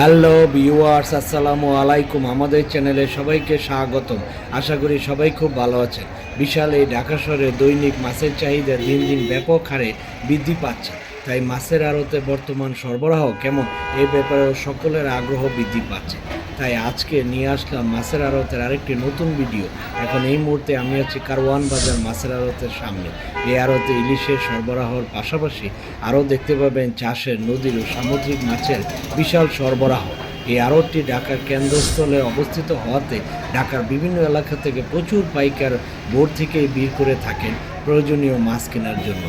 Hello viewers, আসসালামু আলাইকুম। আমাদের চ্যানেলে সবাইকে স্বাগত আশা করি সবাই খুব ভালো আছে বিশাল এই ঢাকা শহরে দৈনিক মাছের চাহিদা দিন দিন ব্যাপক হারে বৃদ্ধি পাচ্ছে। তাই মাছের আড়তে বর্তমান সরবরাহ কেমন এই ব্যাপারেও সকলের আগ্রহ বৃদ্ধি পাচ্ছে। তাই আজকে নিয়ে আসলাম মাছের আড়তের আরেকটি নতুন ভিডিও। এখন এই মুহূর্তে আমি আছি কারওয়ান বাজার মাছের আড়তের সামনে। এই আড়তে ইলিশের সরবরাহর পাশাপাশি আরও দেখতে পাবেন চাষের নদীর ও সামুদ্রিক মাছের বিশাল সরবরাহ। এই আড়তটি ঢাকার কেন্দ্রস্থলে অবস্থিত হওয়াতে ঢাকার বিভিন্ন এলাকা থেকে প্রচুর পাইকার বোর থেকেই ভিড় করে থাকেন প্রয়োজনীয় মাছ কেনার জন্য।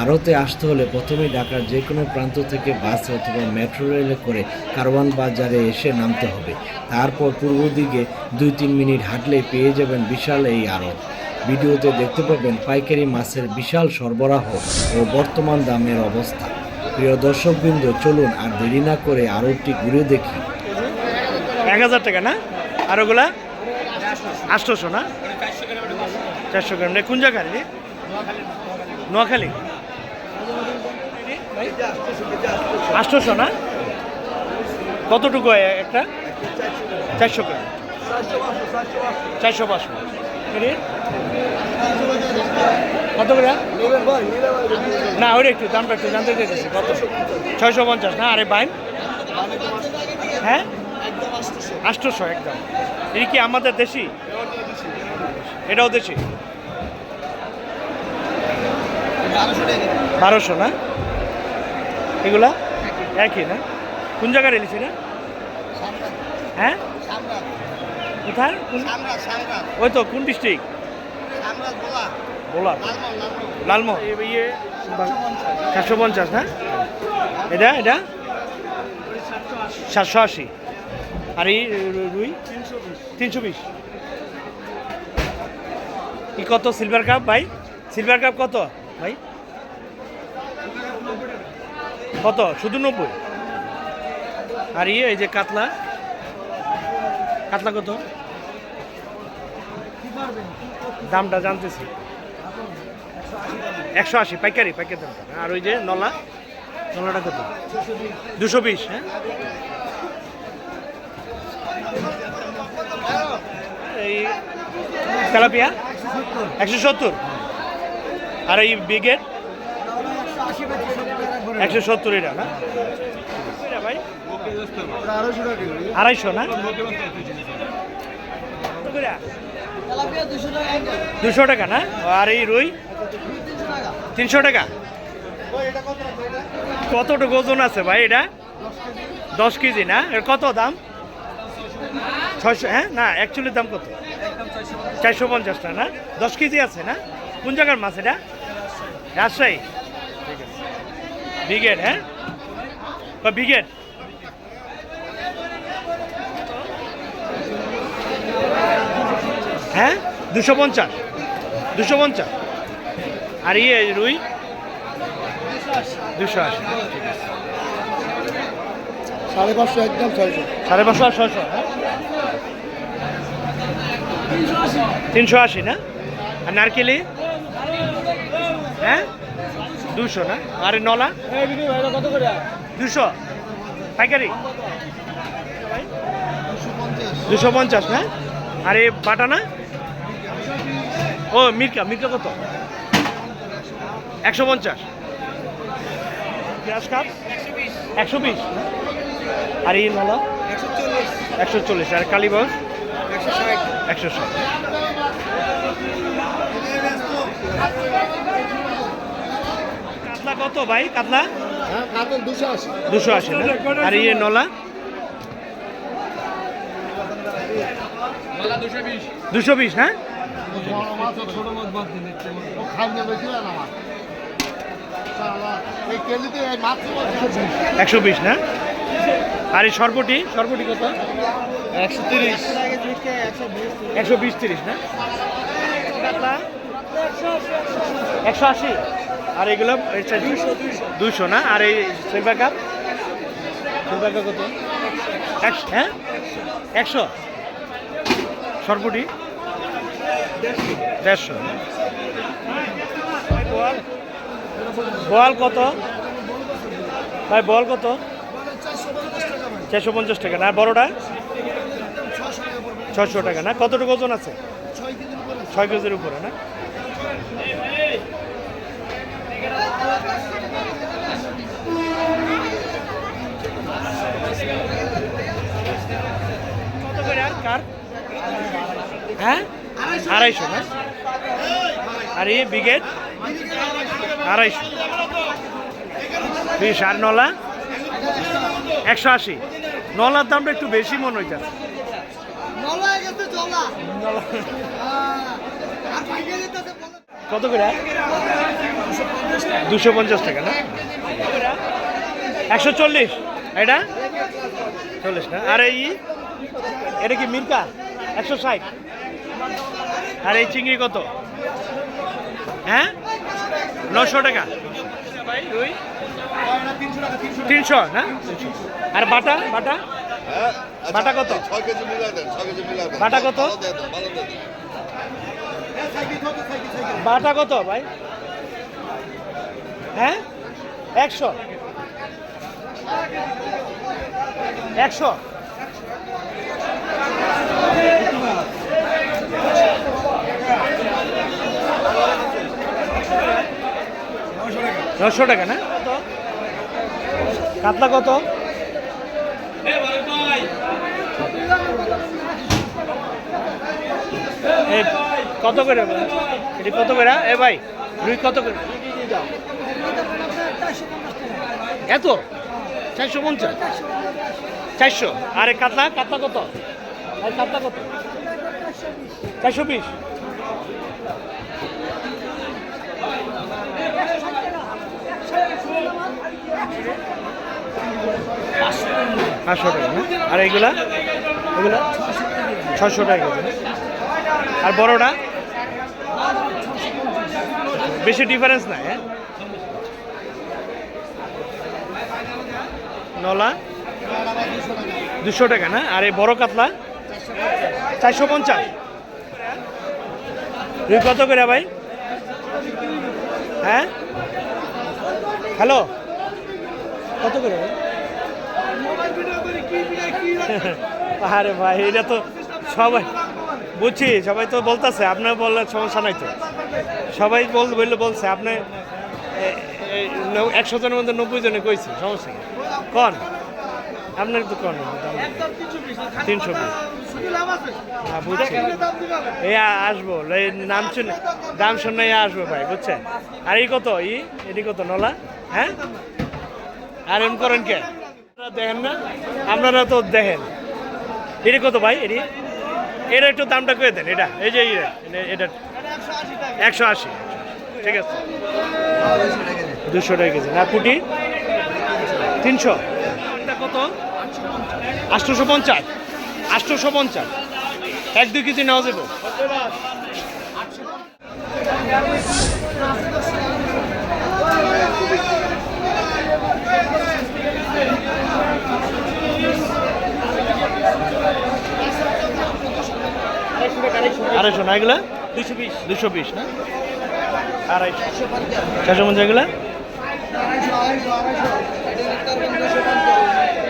আড়তে আসতে হলে প্রথমেই ঢাকার যে কোনো প্রান্ত থেকে বাস অথবা মেট্রো রেলে করে কারওয়ান বাজারে এসে নামতে হবে। তারপর পূর্ব দিকে দুই তিন মিনিট হাঁটলে পেয়ে যাবেন বিশাল এই আড়ত। ভিডিওতে দেখতে পাবেন পাইকারি মাছের বিশাল সরবরাহ ও বর্তমান দামের অবস্থা। প্রিয় দর্শকবৃন্দ, চলুন আর দেরি না করে আড়তটি ঘুরে দেখি। এক হাজার টাকা না? আর ওগুলা? আটশোশো না? চারশো গ্রাম। কোন জায়গার রে? নোয়াখালী আটশোশো না? কতটুকু একটা? চারশো গ্রাম চারশো পাঁচশো? কত গ্রাম না ওরে একটু, দামটা একটু জানতে চাইতেছি, কত? ছয়শো পঞ্চাশ না, আরে বাইন? হ্যাঁ? আষ্টশো একদম। এই কি আমাদের দেশি? এটাও দেশি? বারোশো না? এগুলা? একই না? কোন জায়গায় এলিছি না হ্যাঁ? কোথায়? ওই তো, কোন ডিস্ট্রিক্ট বোলা লালমোহন। ইয়ে সাতশো পঞ্চাশ না? এটা এটা? সাতশো আশি। আর এই রুই? তিনশো বিশ। কত? সিলভার কাপ ভাই? সিলভার কাপ কত? ভাই? কত? শুধু নব্বই? আর ইয়ে এই যে কাতলা? কাতলা কত? দামটা জানতেছি। একশো আশি, পাইকারি পাইকারি দামটা আর ওই যে নলা? নলাটা কত? দুশো বিশ হ্যাঁ? এই তেলাপিয়া? একশো সত্তর। আর এই বিগেট একশো সত্তর এটা ভাই আড়াইশো, না? দুশো টাকা, না? আর এই রুই? তিনশো টাকা? কতটুকু ওজন আছে ভাই এটা? দশ কেজি, না? এর কত দাম? ছয়শো হ্যাঁ? না অ্যাকচুয়ালি দাম কত? চারশো পঞ্চাশটা, না? দশ কেজি আছে, না? কোন জায়গার মাছ এটা? রাজশাহী। ব্রিগেড হ্যাঁ? বা ব্রিগেড। হ্যাঁ? দুশো পঞ্চাশ। দুশো পঞ্চাশ। আর ইয়ে রুই? দুশো আশি। সাড়ে পাঁচশো একদম ছয়শো। সাড়ে পাঁচশো আর ছয়শো হ্যাঁ? তিনশো আশি। না? আর নারকেলি? হ্যাঁ? দুশো না? আর নলা? দুশো? পাইকারি? দুশো পঞ্চাশ না? আর এই বাটা না? ও মির্কা মির্কা কত? একশো পঞ্চাশ। Glass cup? একশো বিশ আর এই নলা? একশো চল্লিশ। আর কালীবাস একশো ষাট। কাতলা কত ভাই? কাতলা? হ্যাঁ কাতল দুশো আশি। দুশো আশি না? আর ইয়ে নলা? দুশো বিশ। হ্যাঁ? একশো বিশ না? আর এই সর্বটি সরবটি কত? একশো তিরিশ। একশো বিশ তিরিশ না? একশো আশি। আর এগুলো দুশো না? আর এই সিলভার কাপ সিলভার কাপ কত? একশো। হ্যাঁ? একশো? সরবটি দেড়শো। বল। কত? ভাই বল কত? চারশো পঞ্চাশ টাকা। না বড়টা? ছশো টাকা। না কতটুকু ওজন আছে? ছয় কেজির উপরে না? কত করে আর কার হ্যাঁ? আড়াইশো না আর এই বিগেট? আড়াইশো। বিশ আর নলা? একশো আশি। নলার দামটা একটু বেশি মনে হইতেছে কত করে? দুশো পঞ্চাশ টাকা না? একশো চল্লিশ। এটা? চল্লিশ না? আর এই এটা কি মির্কা? একশো ষাট। আর এই চিংড়ি কত? হ্যাঁ? নশো টাকা। তিনশো না? আর বাটা? বাটা? বাটা কত? ছয় কেজি মিলাই দেন বাটা কত? ভালো দিয়ে দেন, ভালো দিয়ে দেন। বাটা কত ভাই? হ্যাঁ? একশো। একশো। নশো টাকা না? কাতলা কত? এ, কত করে এটি কত করে? এ ভাই, রুই কত করে? এত? চারশো পঞ্চাশ? চারশো। আরে কাতলা কাতলা কত? কাতলা কত? চারশো বিশ। পাঁচশো টাকা আর এইগুলা? এগুলা? ছশো টাকা আর বড়টা? বেশি ডিফারেন্স নাই হ্যাঁ? নলা? দুশো টাকা না? আর এই বড় কাতলা? চারশো পঞ্চাশ। তুই কত করে ভাই? হ্যাঁ? হ্যালো? কত করে ভাই? আরে ভাই, এটা তো সবাই বুঝছি, সবাই তো বলতেছে, আপনার বললে সমস্যা নাই তো। সবাই বল, বললে বলছে, আপনি একশো জনের মধ্যে নব্বই জনে কইছে, সমস্যা কন? আপনার তো কন? তিনশো হ্যাঁ বুঝছি। এই আসব নাম শুনে, দাম শুনে আসব ভাই, বুঝছেন? আর এই কত? ই, এটি কত, নলা? হ্যাঁ? আর এম করেন কে? দেখেন না? আপনারা তো দেখেন। এটি কত ভাই, এটি? এটা একটু দামটা করে দেন, এটা। এই যে, এটা একশো আশি। ঠিক আছে। দুশো টাকা কেজি। না কুটি তিনশো। কত আটশোশো পঞ্চাশ। আটশোশো পঞ্চাশ। এক, দুই কেজি নেওয়া যাব। আড়াইশো না, এগুলা? দুশো বিশ। দুশো বিশ না? আড়াইশো। চারশো পঞ্চাশ এগুলা?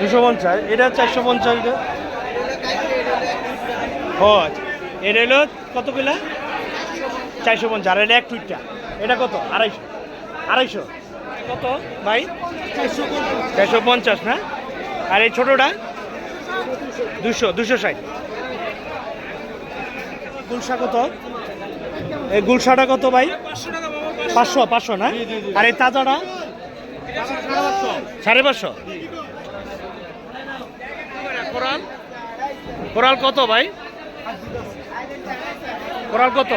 দুশো পঞ্চাশ। এটা চারশো পঞ্চাশ ও আচ্ছা। এটা হলো কত কিলা? চারশো পঞ্চাশ। আর এটা এক টুইটটা এটা কত? আড়াইশো। আড়াইশো। কত ভাই? চারশো পঞ্চাশ না? আর এই ছোটোটা? দুশো। দুশো ষাট। গুলশা কত? গুলশাটা কত ভাই? পাঁচশো পাঁচশো না? আর এই তাজাটা? সাড়ে পাঁচশো। কোরাল? কোরাল কত ভাই? কোরাল কত?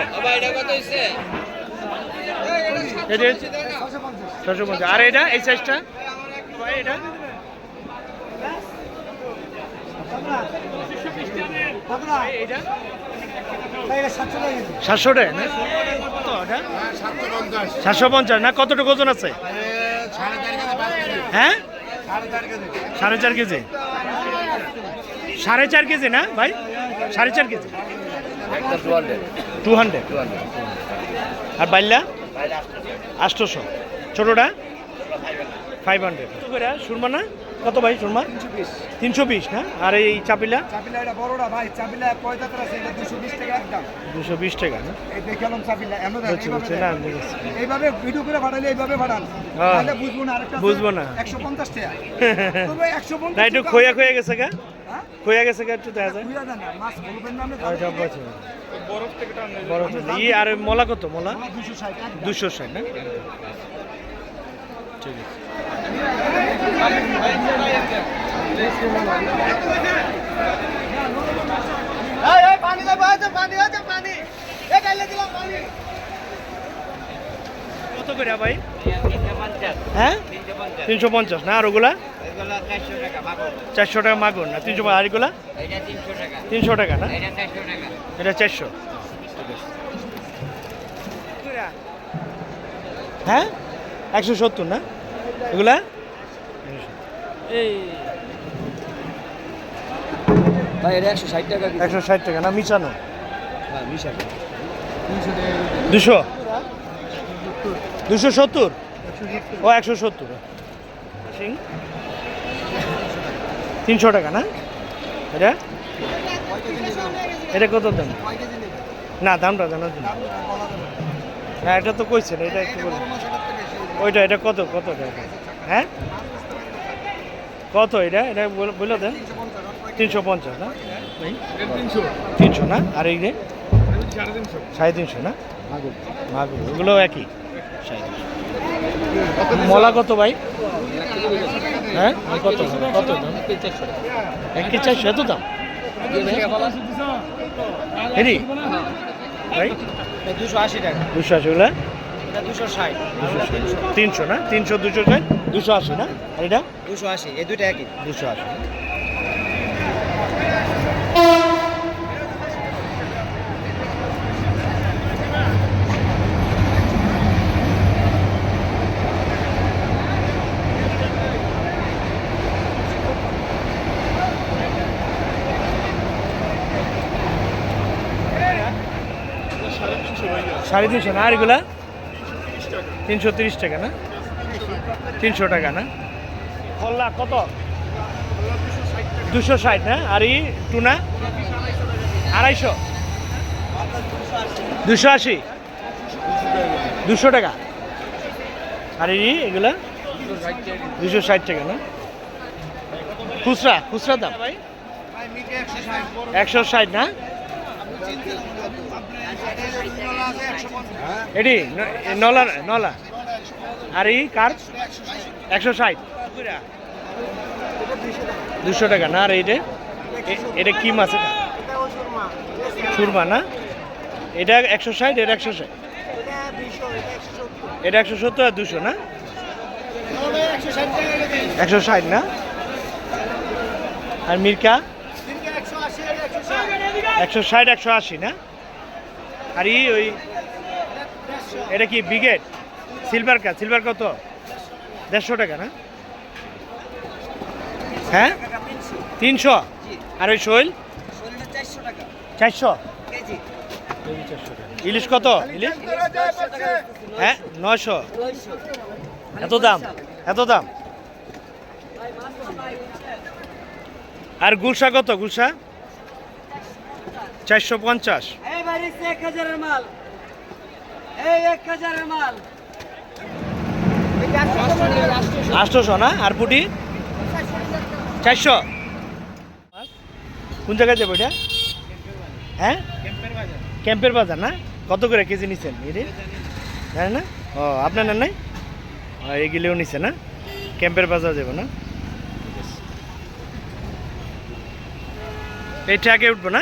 ছশো পঞ্চাশ। আর এটা এই সাইজটা এটা এটা? সাতশো সাতশো পঞ্চাশ। না, কতটুকু ওজন আছে? হ্যাঁ? সাড়ে চার কেজি। সাড়ে চার কেজি না, ভাই? সাড়ে চার কেজি। টু হান্ড্রেড আর বাইল্লা? আষ্টশো ছোটোটা? Five hundred. কত করে? সুরমা না? কত ভাই সুরমা তিনশো বিশ। না? আর এই চাপিলা? চাপিলা এটা বড়টা ভাই চাপিলা পঁয়তাত্তর আছে? এটা দুশো বিশ টাকা একদম। দুশো বিশ টাকা না? দেখালাম চাপিলা এমন। এইভাবে ভিডিও করে পাঠালে এইভাবে হ্যাঁ। তাহলে বুঝব না আরেকটা বুঝব না। একশো পঞ্চাশ টাকা। তবে একশো পঞ্চাশ একটু খোয়া খোয়া গেছে গা? হ্যাঁ? খোয়া গেছে গা একটু দেখা যায়। বুঝা যায় না, মাছ বলবেন না আপনি, আর বরফ ই আর মলা কত মলা? দুশো ষাট দুশো ষাট না? ঠিক আছে। কত করে ভাই? হ্যাঁ? তিনশো পঞ্চাশ। না আর ওগুলা? চারশো টাকা মাগুর। না তিনশো আর এগুলা? তিনশো টাকা। না? এটা চারশো। হ্যাঁ? একশো সত্তর না? এগুলা? এই। ভাই এটা একশো ষাট টাকা একশো ষাট টাকা না মিশানো? হ্যাঁ দুশো? দুশো সত্তর? ও একশো সত্তর। তিনশো টাকা না? এটা? এটা কত দাম? না দামটা জানার জন্য। না এটা তো কইছেন এটা একটু বলুন। ওইটা এটা কত কত টাকা? হ্যাঁ? কত এটা? এটা বল- দেন। তিনশো পঞ্চাশ না? তিনশো। না? আর এই যে? সাড়ে তিনশো না? মাগুর। ওগুলো একই। মলা কত ভাই? হ্যাঁ? কত? কত দাম? এক কি চারশো এত দাম? হেরি? ভাই? দুশো আশি টাকা। দুশো আশি ওগুলা? তিনশো না? তিনশো দুশো ষাট? দুশো আশি না? আর এটা? দুশো আশি এই দুইটা একই। দুশো আশি। সাড়ে তিনশো না? আর এগুলা? তিনশো তিরিশ টাকা না? তিনশো টাকা না? খোল্লা কত? দুশো ষাট না আর এই টুনা? আড়াইশো? দুশো আশি? দুশো টাকা? আর এই এগুলা? দুশো ষাট টাকা না? খুচরা খুচরা দাম? একশো ষাট না? ন- নলা নলা। আর এই কার? একশো ষাট। দুশো টাকা। না, আর এইটা? এটা কি মাছ সুরমা না? এটা একশো ষাট, এটা একশো ষাট। এটা একশো সত্তর আর দুশো, না? একশো ষাট না? আর মির্কা? একশো ষাট, একশো আশি, না? আর ই ওই এটা কি ব্রিগেড? সিলভার কা সিলভার কত? দেড়শো টাকা না? হ্যাঁ? তিনশো? আর ওই শৈল? চারশো। ইলিশ কত? ইলিশ? হ্যাঁ নয়শো। এত দাম? এত দাম? আর গুলশা কত? গুলশা? চারশো পঞ্চাশ। মাল। এই এক হাজারের মাল। আটশোশো না? আর পুটি? চারশো। কোন জায়গায় যাব এটা? হ্যাঁ? ক্যাম্পের বাজার না? কত করে কেজি নিচ্ছেন এরে জানেন না? ও, আপনার নাই? এগুলিও নিচ্ছে না? ক্যাম্পের বাজার যাব না? এই ট্রাকে উঠবো না?